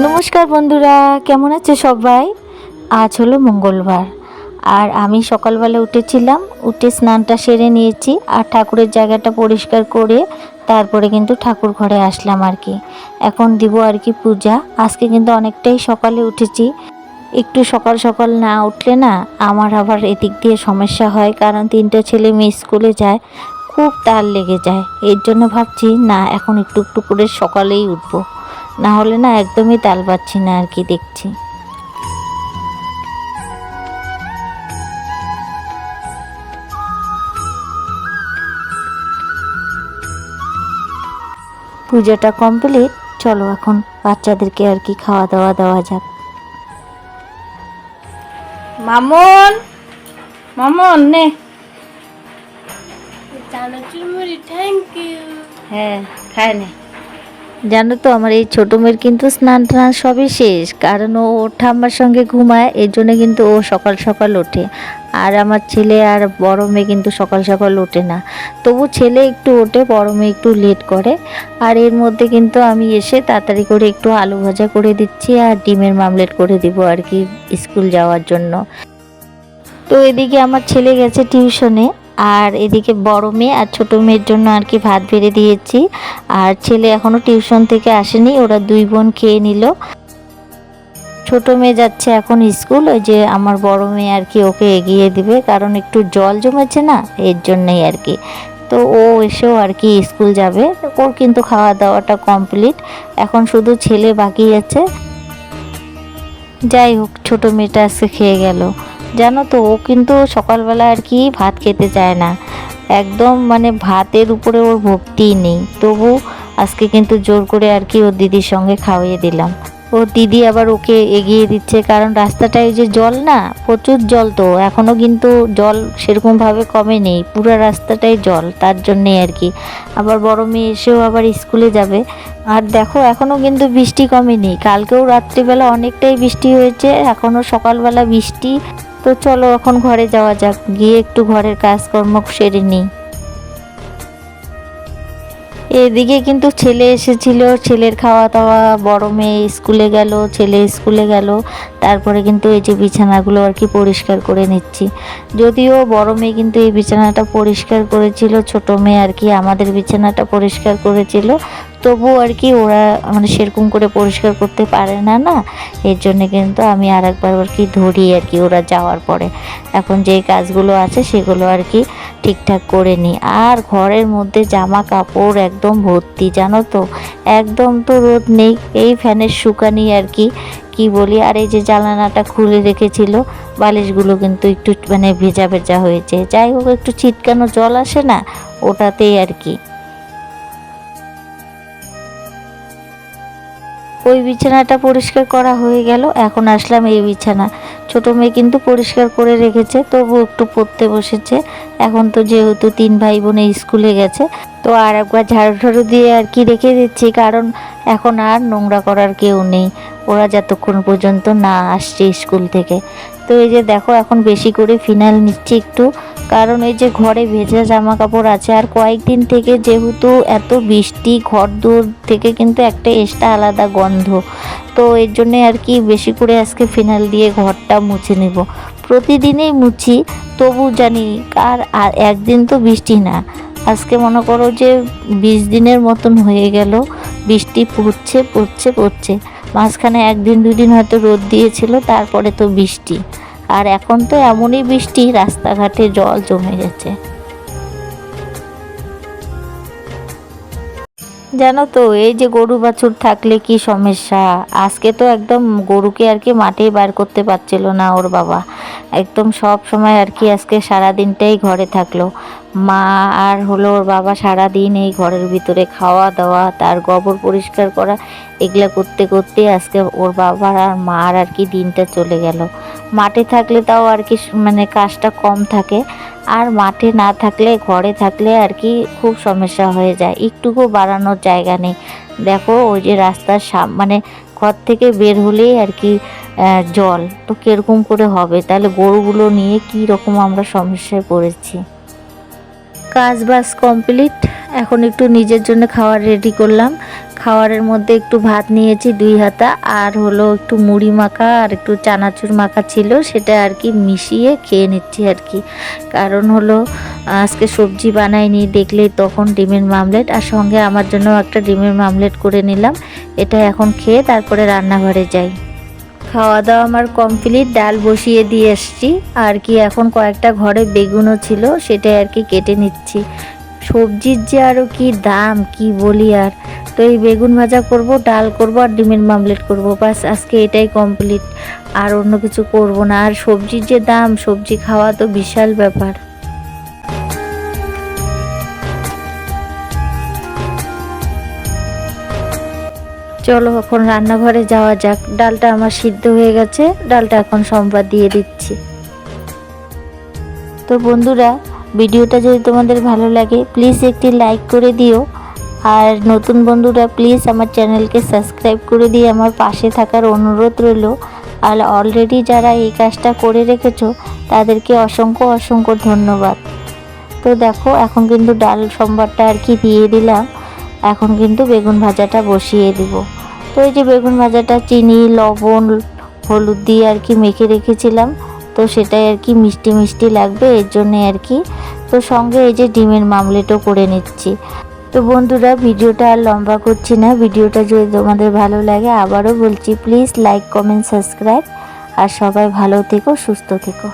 নমস্কার বন্ধুরা, কেমন আছে সবাই? আজ হলো মঙ্গলবার, আর আমি সকালবেলা উঠেছিলাম, উঠে স্নানটা সেরে নিয়েছি, আর ঠাকুরের জায়গাটা পরিষ্কার করে তারপরে কিন্তু ঠাকুর ঘরে আসলাম আর কি। এখন দিব আর কি পূজা, আজকে কিন্তু অনেকটাই সকালে উঠেছি। একটু সকাল সকাল না উঠলে না আমার আবার এদিক দিয়ে সমস্যা হয়, কারণ তিনটা ছেলে মেয়ে স্কুলে যায়, খুব তার লেগে যায়। এর জন্য ভাবছি, না, এখন একটু একটু করে সকালেই উঠবো। না হলে না একদমই তাল পাচ্ছি না আর কি দেখছি। পূজাটা কমপ্লিট চলো এখন বাচ্চাদেরকে আর কি খাওয়া দাওয়া দেওয়া যাক। মামন মামন নে। থ্যাংক ইউ হ্যাঁ খায় নে। জানো তো, আমার এই ছোটো মেয়ের কিন্তু স্নান টান সবই শেষ। কারণ ও ঠাম্মার সঙ্গে ঘুমায়, এর জন্য কিন্তু ও সকাল সকাল ওঠে। আর আমার ছেলে আর বড় মেয়ে কিন্তু সকাল সকাল ওঠে না। তবু ছেলে একটু ওঠে, বড় মেয়ে একটু লেট করে। আর এর মধ্যে কিন্তু আমি এসে তাড়াতাড়ি করে একটু আলু ভাজা করে দিচ্ছি আর ডিমের মামলেট করে দিব আর কি স্কুল যাওয়ার জন্য। তো এদিকে আমার ছেলে গেছে টিউশনে। আর এদিকে বড় মেয়ে আর ছোট মেয়ের জন্য আর কি ভাত বেড়ে দিয়েছি। আর ছেলে এখনও টিউশন থেকে আসেনি, ওরা দুই বোন খেয়ে নিল। ছোট মেয়ে যাচ্ছে এখন স্কুল, ওই যে আমার বড় মেয়ে আর কি ওকে এগিয়ে দিবে, কারণ একটু জল জমেছে না, এর জন্যই আর কি। তো ও এসেও আর কি স্কুল যাবে, ওর কিন্তু খাওয়া দাওয়াটা কমপ্লিট, এখন শুধু ছেলে বাকি আছে। যাই হোক, ছোট মেয়েটা আজকে খেয়ে গেল। জানো তো, ও কিন্তু সকালবেলা আর কি ভাত খেতে চায় না। একদম মানে ভাতের উপরে ওর ভক্তিই নেই। তবু আজকে কিন্তু জোর করে আর কি ওর দিদির সঙ্গে খাওয়িয়ে দিলাম। ও দিদি আবার ওকে এগিয়ে দিচ্ছে, কারণ রাস্তাটায় যে জল না, প্রচুর জল তো এখনও কিন্তু জল সেরকমভাবে কমে নেই, পুরো রাস্তাটাই জল, তার জন্যেই আর কি। আবার বড় মেয়ে এসেও আবার স্কুলে যাবে। আর দেখো এখনও কিন্তু বৃষ্টি কমেনি। কালকেও রাত্রিবেলা অনেকটাই বৃষ্টি হয়েছে এখনও সকালবেলা বৃষ্টি তো চলো এখন ঘরে যাওয়া যাক। গিয়ে একটু ঘরের কাজকর্ম সেরে নিই। এদিকে কিন্তু ছেলে এসেছিল, ছেলের খাওয়া দাওয়া বড় মেয়ে স্কুলে গেল, ছেলে স্কুলে গেল। তারপরে কিন্তু এই যে বিছানাগুলো আর কি পরিষ্কার করে নিচ্ছি। যদিও বড় মেয়ে কিন্তু এই বিছানাটা পরিষ্কার করেছিল, ছোট মেয়ে আর কি আমাদের বিছানাটা পরিষ্কার করেছিল। তবু আর কি ওরা মানে সেরকম করে পরিষ্কার করতে পারে না না? এর জন্য কিন্তু আমি আর একবার আর কি ধরি আর কি ওরা যাওয়ার পরে। এখন যে কাজগুলো আছে সেগুলো আর কি ঠিকঠাক করে নিই। আর ঘরের মধ্যে জামা কাপড় একদম ভর্তি, জানো তো? একদম তো রোদ নেই। এই ফ্যানের শুকানি আর কি কি বলি? আর এই যে জানালাটা খুলে রেখেছিল, বালিশগুলো কিন্তু একটু মানে ভেজা ভেজা হয়েছে। যাই হোক, একটু ছিটকানো জল আসে না, ওটাতেই আর কি। ওই বিছানাটা পরিষ্কার করা হয়ে গেল, এখন আসলাম এই বিছানা। ছোট মেয়ে কিন্তু পরিষ্কার করে রেখেছে তবু একটু পড়তে বসেছে। এখন তো যেহেতু তিন ভাই বোনে স্কুলে গেছে, তো আর একবার ঝাড়ু ঝাড়ু দিয়ে আর কি রেখে দিচ্ছি, কারণ এখন আর নোংরা করার কেউ নেই। ওরা যতক্ষণ পর্যন্ত না আসছে স্কুল থেকে। তো এই যে দেখো, এখন বেশি করে ফিনাইল নিচ্ছি একটু। কারণ এই যে ঘরে ভেজা জামা কাপড় আছে, আর কয়েকদিন থেকে যেহেতু এত বৃষ্টি, ঘর দূর থেকে কিন্তু একটা এক্সট্রা আলাদা গন্ধ। তো এর জন্যে আর কি বেশি করে আজকে ফিনাইল দিয়ে ঘরটা মুছে নেব। প্রতিদিনই মুছি, তবু জানি আর আর একদিন তো বৃষ্টি না। আজকে মনে করো যে বিশ দিনের মতন হয়ে গেল, বৃষ্টি পড়ছে পড়ছে পড়ছে। মাঝখানে একদিন দুদিন হয়তো রোদ দিয়েছিল, তারপরে তো বৃষ্টি। আর এখন তো এমনই বৃষ্টি, রাস্তাঘাটে জল জমে গেছে। জানো তো, এই যে গরু বাছুর থাকলে কি সমস্যা? আজকে তো একদম গরুকে আর কি মাঠেই বার করতে পারছিল না ওর বাবা। একদম সব সময় আর কি আজকে সারা দিনটাই ঘরে থাকল। মা আর হলো ওর বাবা সারা দিন এই ঘরের ভিতরে খাওয়া দাওয়া, তার গোবর পরিষ্কার করা, এগুলা করতে করতে আজকে ওর বাবার আর মার আর কি দিনটা চলে গেল। মাঠে থাকলে তাও আর কি মানে কাজটা কম থাকে, আর মাঠে না থাকলে, ঘরে থাকলে আর কি খুব সমস্যা হয়ে যায়। একটুকু বাড়ানোর জায়গা নেই। দেখো ওই যে রাস্তার সাম মানে ঘর থেকে বের হলেই আর কি জল। তো কীরকম করে হবে? তাহলে গরুগুলো নিয়ে কি রকম আমরা সমস্যায় পড়েছি? কাজ বাজ কমপ্লিট এখন একটু নিজের জন্য খাবার রেডি করলাম। খাওয়ারের মধ্যে একটু ভাত নিয়েছি, দুই হাতা, আর হলো একটু মুড়ি মাখা আর একটু চানাচুর মাখা ছিল, সেটা আর কি মিশিয়ে খেয়ে নিচ্ছি আর কি। কারণ হলো, আজকে সবজি বানাইনি, দেখলেই তখন ডিমের মামলেট, আর সঙ্গে আমার জন্য একটা ডিমের মামলেট করে নিলাম। এটা এখন খেয়ে তারপরে রান্নাঘরে যাই। খাওয়া দাওয়া আমার কমপ্লিট ডাল বসিয়ে দিয়ে এসছি। আর কি এখন কয়েকটা ঘরে বেগুনও ছিল, সেটাই আর কি কেটে নিচ্ছি। সবজির যে আরও কি দাম, কি বলি আর। তো এই বেগুন ভাজা করব, ডাল করব আর ডিমের মামলেট করব। বাস, আজকে এটাই কমপ্লিট আর অন্য কিছু করব না। আর সবজির যে দাম, সবজি খাওয়া তো বিশাল ব্যাপার। চলো এখন রান্নাঘরে যাওয়া যাক। ডালটা আমার সিদ্ধ হয়ে গেছে। ডালটা এখন সম্বাদ দিয়ে দিচ্ছি। তো বন্ধুরা, ভিডিওটা যদি তোমাদের ভালো লাগে প্লিজ একটি লাইক করে দিও। আর নতুন বন্ধুরা প্লিজ আমার চ্যানেলকে সাবস্ক্রাইব করে দিয়ে আমার পাশে থাকার অনুরোধ রইল। আর অলরেডি যারা এই কাজটা করে রেখেছো, তাদেরকে অসংখ্য অসংখ্য ধন্যবাদ। তো দেখো, এখন কিন্তু ডাল সম্বারটা আর কি দিয়ে দিলাম। এখন কিন্তু বেগুন ভাজাটা বসিয়ে দিব। তো এই যে বেগুন ভাজাটা চিনি, লবণ, হলুদ দিয়ে আর কি মেখে রেখেছিলাম, তো সেটাই আর কি মিষ্টি মিষ্টি লাগবে, এর জন্যে আর কি। তো সঙ্গে এই যে ডিমের মামলেটও করে নিচ্ছি। তো বন্ধুরা, ভিডিওটা আর লম্বা করছি না, ভিডিওটা যদি তোমাদের ভালো লাগে আবারও বলছি, প্লিজ লাইক, কমেন্ট, সাবস্ক্রাইব, আর সবাই ভালো থেকো, সুস্থ থেকো।